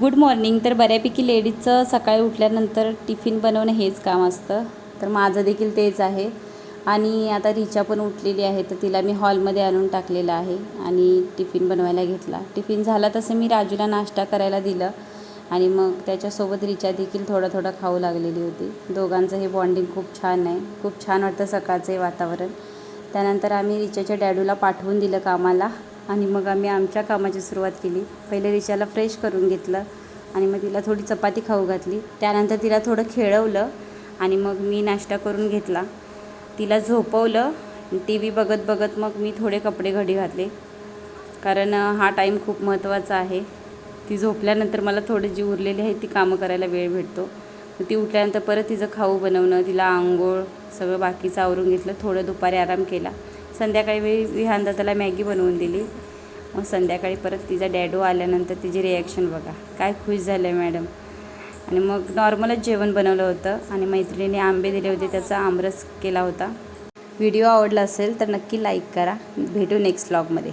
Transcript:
Good morning. तर बऱ्यापैकी लेडीजचं सकाळी उठल्यानंतर टिफिन बनवणं हेच काम असतं. तर माझं देखील तेच आहे. आणि आता रिचा पण उठलेली आहे तर तिला मी हॉलमध्ये आणून टाकलेलं आहे आणि टिफिन बनवायला घेतला. टिफिन झाला तसं मी राजूला नाश्ता करायला दिलं आणि मग त्याच्यासोबत रिचा देखील थोडं थोडं खाऊ लागलेली होती. दोघांचं हे बॉन्डिंग खूप छान आहे. खूप छान वाटतं सकाळचं हे वातावरण. त्यानंतर आम्ही रिचाच्या डॅडूला पाठवून दिलं कामाला. आणि मग आम्ही आमच्या कामाची सुरुवात केली. पहिले रिचाला फ्रेश करून घेतलं आणि मग तिला थोडी चपाती खाऊ घातली. त्यानंतर तिला थोडं खेळवलं आणि मग मी नाश्ता करून घेतला. तिला झोपवलं. टी व्ही बघत बघत मग मी थोडे कपडे घडी घातले. कारण हा टाईम खूप महत्त्वाचा आहे. ती झोपल्यानंतर मला थोडी जी उरलेली आहे ती कामं करायला वेळ भेटतो. ती उठल्यानंतर परत तिचं खाऊ बनवणं तिला आंघोळ सगळं बाकीचं आवरून घेतलं. थोडं दुपारी आराम केला. संध्याकाळी मी विहान दादाला मॅगी बनवून दिली. मग संध्याकाळी परत तिचा डॅडो आल्यानंतर तिची रिॲक्शन बघा. काय खुश झालं आहे मॅडम आणि मग नॉर्मलच जेवण बनवलं होतं आणि मैत्रिणीने आंबे दिले होते त्याचा आमरस केला होता. व्हिडिओ आवडला असेल तर नक्की लाईक करा. भेटू नेक्स्ट व्लॉगमध्ये